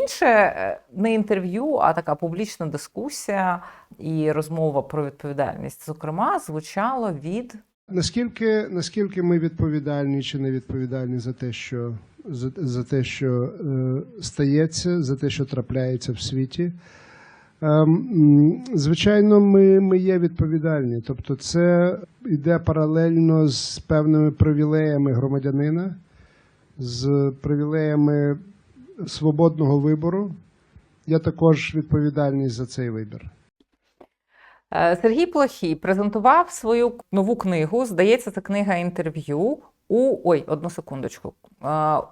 Інше е, не інтерв'ю, а така публічна дискусія і розмова про відповідальність, зокрема, звучало від Наскільки, наскільки ми відповідальні чи не відповідальні за те, що за, за те, що е, стається, за те, що трапляється в світі? Ем, звичайно, ми, ми є відповідальні. Тобто, це йде паралельно з певними привілеями громадянина, з привілеями свободного вибору. Я також відповідальний за цей вибір. Е, Сергій Плохій презентував свою нову книгу. Здається, це книга інтерв'ю. У ой, одну секундочку.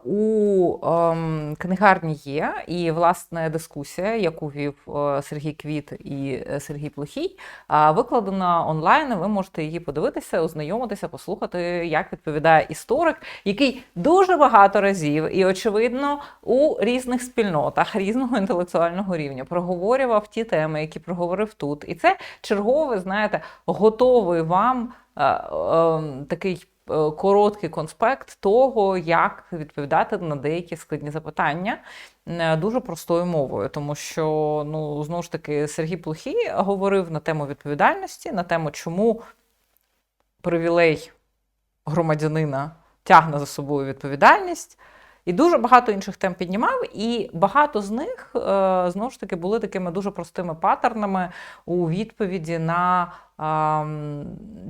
У ем, книгарні є і власне дискусія, яку вів е, Сергій Квіт і е, Сергій Плохій, викладена онлайн. Ви можете її подивитися, ознайомитися, послухати, як відповідає історик, який дуже багато разів і очевидно у різних спільнотах різного інтелектуального рівня проговорював ті теми, які проговорив тут. І це черговий, знаєте, готовий вам е, е, такий короткий конспект того, як відповідати на деякі складні запитання е, дуже простою мовою, тому що ну знову ж таки Сергій Плохій говорив на тему відповідальності, на тему, чому привілей громадянина тягне за собою відповідальність. І дуже багато інших тем піднімав, і багато з них е, знову ж таки були такими дуже простими паттернами у відповіді на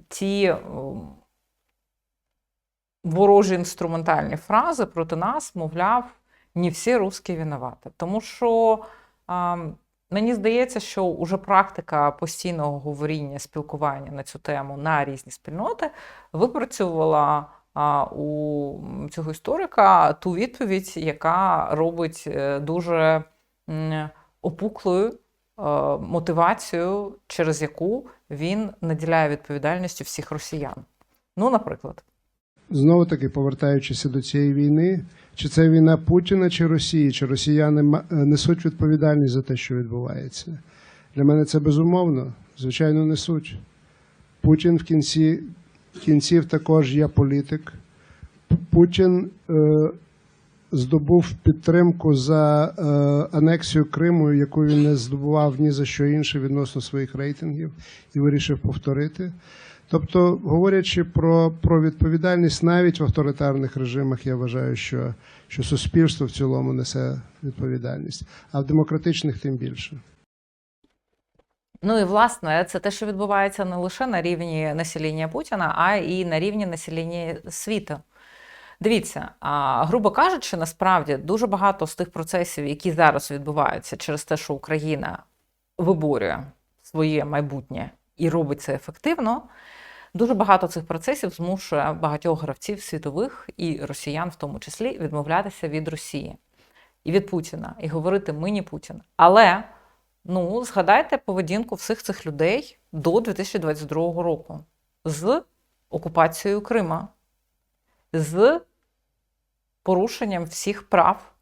ті ворожі інструментальні фрази проти нас, мовляв, не всі русські винуваті. Тому що ем, мені здається, що уже практика постійного говоріння, спілкування на цю тему на різні спільноти випрацьовувала а, у цього історика ту відповідь, яка робить е, дуже опуклою е, мотивацію, через яку він наділяє відповідальністю всіх росіян. Ну, наприклад. Знову таки, повертаючися до цієї війни, чи це війна Путіна чи Росії, чи росіяни е, несуть відповідальність за те, що відбувається? Для мене це безумовно, звичайно, несуть. Путін в кінці кінців також є політик. Путін е, здобув підтримку за е, анексію Криму, яку він не здобував ні за що інше відносно своїх рейтингів, і вирішив повторити. Тобто, говорячи про, про відповідальність навіть в авторитарних режимах, я вважаю, що, що суспільство в цілому несе відповідальність, а в демократичних тим більше. Ну і власне, це те, що відбувається не лише на рівні населення Путіна, а і на рівні населення світу. Дивіться, грубо кажучи, насправді дуже багато з тих процесів, які зараз відбуваються через те, що Україна виборює своє майбутнє і робить це ефективно. Дуже багато цих процесів змушує багатьох гравців світових і росіян, в тому числі, відмовлятися від Росії і від Путіна, і говорити ми не Путін. Але ну, згадайте поведінку всіх цих людей до 2022 року з окупацією Крима, з порушенням всіх прав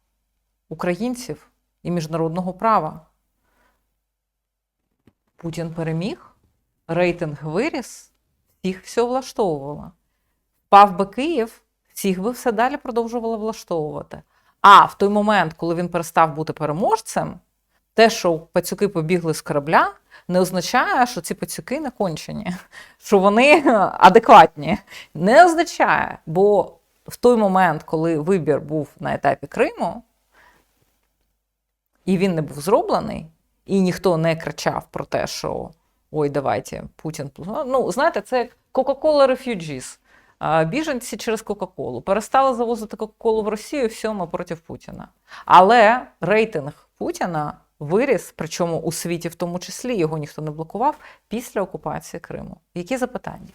українців і міжнародного права. Путін переміг, рейтинг виріс, всіх все влаштовувало. Впав би Київ, всіх би все далі продовжувало влаштовувати. А в той момент, коли він перестав бути переможцем, те, що пацюки побігли з корабля, не означає, що ці пацюки не кончені, що вони адекватні. Не означає, бо в той момент, коли вибір був на етапі Криму, і він не був зроблений, і ніхто не кричав про те, що ой, давайте, Путін. Ну, знаєте, це як Coca-Cola Refugees. Біженці через Кока-Колу. Перестали завозити Кока-Колу в Росію, все, ми проти Путіна. Але рейтинг Путіна виріс, причому у світі в тому числі його ніхто не блокував після окупації Криму. Які запитання?